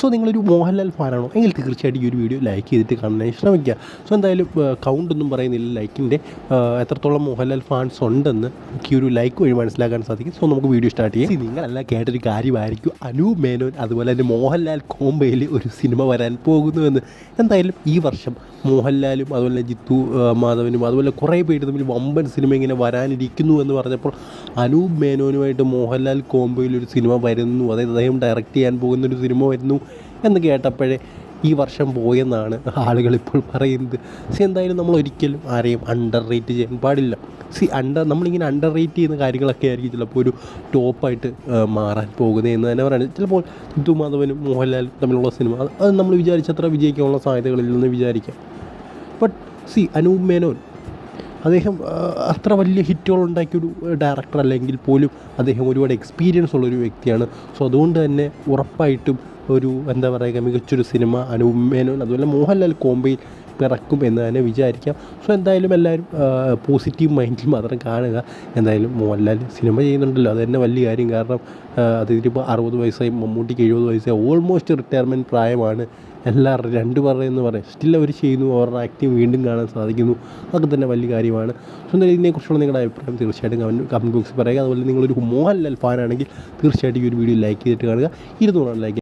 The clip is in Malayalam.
സോ നിങ്ങളൊരു മോഹൻലാൽ ഫാനാണോ എങ്കിൽ തീർച്ചയായിട്ടും ഈ ഒരു വീഡിയോ ലൈക്ക് ചെയ്തിട്ട് കാണാനായി ശ്രമിക്കുക. സോ എന്തായാലും കൗണ്ട് ഒന്നും പറയുന്നില്ല. ലൈക്കിന്റെ എത്രത്തോളം മോഹൻലാൽ ഫാൻസ് ഉണ്ടെന്ന് എനിക്ക് ഒരു ലൈക്ക് വഴി മനസ്സിലാക്കാൻ സാധിക്കും. സോ നമുക്ക് വീഡിയോ സ്റ്റാർട്ട് ചെയ്യാം. നിങ്ങളെല്ലാം കേട്ടൊരു കാര്യമായിരിക്കും. അനൂപ് മേനോൻ അതുപോലെ തന്നെ മോഹൻലാൽ കോംബയിൽ ഒരു സിനിമ വരാൻ പോകുന്നുവെന്ന്. എന്തായാലും ഈ വർഷം മോഹൻലാലും അതുപോലെ ജിത്തു മാധവനും അതുപോലെ കുറേ പേര് തമ്മിൽ വമ്പൻ സിനിമ ഇങ്ങനെ വരാനിരിക്കുന്നു എന്ന് പറഞ്ഞപ്പോൾ അനൂപ് മേനോനുമായിട്ട് മോഹൻലാൽ കോംബോയിൽ ഒരു സിനിമ വരുന്നു. അതായത് അദ്ദേഹം ഡയറക്റ്റ് ചെയ്യാൻ പോകുന്ന ഒരു സിനിമ വരുന്നു. എന്ന് കേട്ടപ്പോഴേ ഈ വർഷം പോയെന്നാണ് ആളുകൾ ഇപ്പോൾ പറയുന്നത്. സി എന്തായാലും നമ്മൾ ഒരിക്കലും ആരെയും അണ്ടർ റേറ്റ് ചെയ്യാൻ പാടില്ല. സി അണ്ടർ നമ്മളിങ്ങനെ അണ്ടർ റേറ്റ് ചെയ്യുന്ന കാര്യങ്ങളൊക്കെ ആയിരിക്കും ചിലപ്പോൾ ഒരു ടോപ്പായിട്ട് മാറാൻ പോകുന്നത് എന്ന് തന്നെ പറയുന്നത്. ചിലപ്പോൾ സിദ്ധു മാധവനും മോഹൻലാലും തമ്മിലുള്ള സിനിമ അത് നമ്മൾ വിചാരിച്ചത്ര വിജയിക്കാനുള്ള സാധ്യതകളില്ലെന്ന് വിചാരിക്കാം. ബട്ട് സി അനൂപ് മേനോൻ അദ്ദേഹം അത്ര വലിയ ഹിറ്റുകൾ ഉണ്ടാക്കിയൊരു ഡയറക്ടർ അല്ലെങ്കിൽ പോലും അദ്ദേഹം ഒരുപാട് എക്സ്പീരിയൻസ് ഉള്ളൊരു വ്യക്തിയാണ്. സോ അതുകൊണ്ട് തന്നെ ഉറപ്പായിട്ടും ഒരു എന്താ പറയുക മികച്ചൊരു സിനിമ അനൂപ് മേനോൻ അതുപോലെ മോഹൻലാൽ കോമ്പയിൽ പിറക്കും എന്ന് തന്നെ വിചാരിക്കാം. സോ എന്തായാലും എല്ലാവരും പോസിറ്റീവ് മൈൻഡിൽ മാത്രം കാണുക. എന്തായാലും മോഹൻലാൽ സിനിമ ചെയ്യുന്നുണ്ടല്ലോ. അത് തന്നെ വലിയ കാര്യം. കാരണം അതിനിപ്പോൾ അറുപത് വയസ്സായി മമ്മൂട്ടിക്ക് എഴുപത് വയസ്സായി ഓൾമോസ്റ്റ് റിട്ടയർമെന്റ് പ്രായമാണ്. എല്ലാവരും രണ്ട് പറയുമെന്ന് പറയും. സ്റ്റിൽ അവർ ചെയ്യുന്നു അവരുടെ ആക്ടിങ് വീണ്ടും കാണാൻ സാധിക്കുന്നു. അതൊക്കെ തന്നെ വലിയ കാര്യമാണ്. സോ എന്തായാലും ഇതിനെക്കുറിച്ചുള്ള നിങ്ങളുടെ അഭിപ്രായം തീർച്ചയായിട്ടും കമന്റ് കമന്റ് ബോക്സിൽ പറയുക. അതുപോലെ നിങ്ങളൊരു മോഹൻലാൽ ഫാനാണെങ്കിൽ തീർച്ചയായിട്ടും ഈ ഒരു വീഡിയോ ലൈക്ക് ചെയ്തിട്ട് കാണുക. ഇരുന്നൂറാണ് ലൈക്ക്